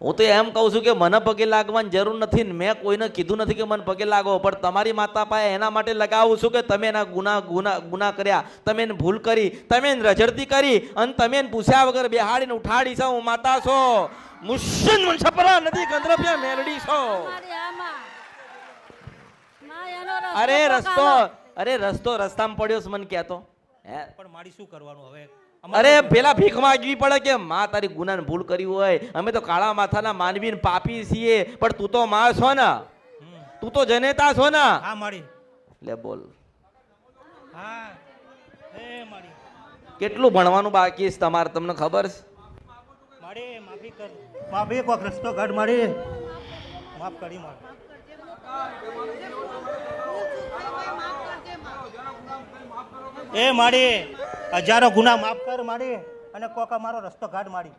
હું તો એમ કહું છું કે મને પગે લાગવાની જરૂર નથી ને મેં કોઈને કીધું નથી કે મને પગે લાગો પણ તમારી માતા પાસે એના માટે લગાવું છું કે તમે એના ગુના ગુના ગુના કર્યા તમે એને ભૂલ કરી તમે એને રજડતી કરી અને તમે એને પૂછ્યા વગર બેહાડીને ઉઠાડી છો હું માતા છો. મન છપરા નથી ગંદ્રપ્યા મેલડી છો. મારી આમાં. માં એનો રસ્તો અરે રસ્તો અરે રસ્તો રસ્તામાં પડ્યો છે મને કહેતો. હે પણ મારી શું કરવાનું હવે? અરે પેલા ભીખ માંગવી પડે કે માં તારી ગુનાને ભૂલ કરી હોય અમે તો કાળા માથાના માનવી પાપી છીએ પણ તું તો માં છો ને તું તો જનેતા છો ને હા મળી લે બોલ હા એ કેટલું ભણવાનું બાકી છે તમારે તમને ખબર છે મારી માફી કર માફી કોક રસ્તો કાઢ મારી માફ કરી માર એ મારી હજારો ગુના માફ કર માડી અને કોક મારો રસ્તો ઘાટ મારી.